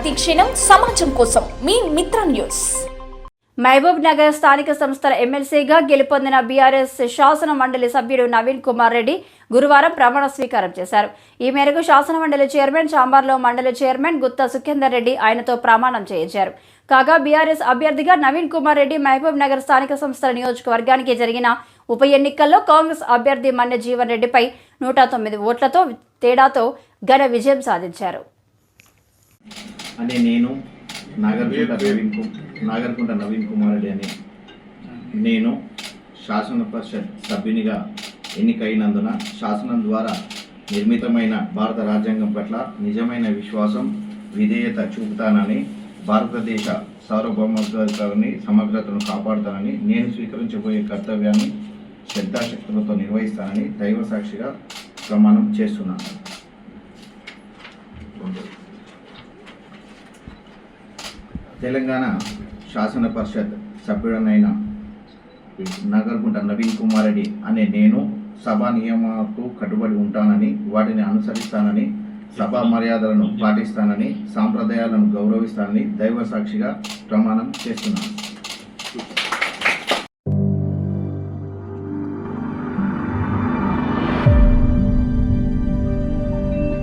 ప్రతి క్షణం సమాజం కోసం మీ మిత్ర న్యూస్. మహబూబ్ నగర్ స్థానిక సంస్థల ఎమ్మెల్సీగా గెలుపొందిన బీఆర్ఎస్ శాసన మండలి సభ్యుడు నవీన్ కుమార్ రెడ్డి గురువారం ప్రమాణ స్వీకారం చేశారు. ఈ మేరకు శాసన మండలి చైర్మన్ చాంబార్లో మండలి చైర్మన్ గుత్తా సుఖేందర్ రెడ్డి ఆయనతో ప్రమాణం చేయించారు. కాగా బీఆర్ఎస్ అభ్యర్థిగా నవీన్ కుమార్ రెడ్డి మహబూబ్ నగర్ స్థానిక సంస్థల నియోజకవర్గానికి జరిగిన ఉప ఎన్నికల్లో కాంగ్రెస్ అభ్యర్థి మన్నె జీవన్ రెడ్డిపై నూట తొమ్మిది ఓట్లతో తేడాతో ఘన విజయం సాధించారు. అనే నేను నాగర్కుంట నవీన్కు నాగర్కుంట నవీన్ కుమార్ రెడ్డి అని నేను శాసన పరిషత్ సభ్యునిగా ఎన్నికైనందున శాసనం ద్వారా నిర్మితమైన భారత రాజ్యాంగం పట్ల నిజమైన విశ్వాసం విధేయత చూపుతానని భారతదేశ సార్వభౌమత్వాన్ని సమగ్రతను కాపాడుతానని నేను స్వీకరించబోయే కర్తవ్యాన్ని శ్రద్ధాశక్తులతో నిర్వహిస్తానని దైవ సాక్షిగా ప్రమాణం చేస్తున్నాను. తెలంగాణ శాసన పరిషత్ సభ్యుడనైన నగర్గుంట నవీన్ కుమార్ రెడ్డి అనే నేను సభా నియమాలకు కట్టుబడి ఉంటానని వాటిని అనుసరిస్తానని సభా మర్యాదలను పాటిస్తానని సాంప్రదాయాలను గౌరవిస్తానని దైవ సాక్షిగా ప్రమాణం చేస్తున్నాను.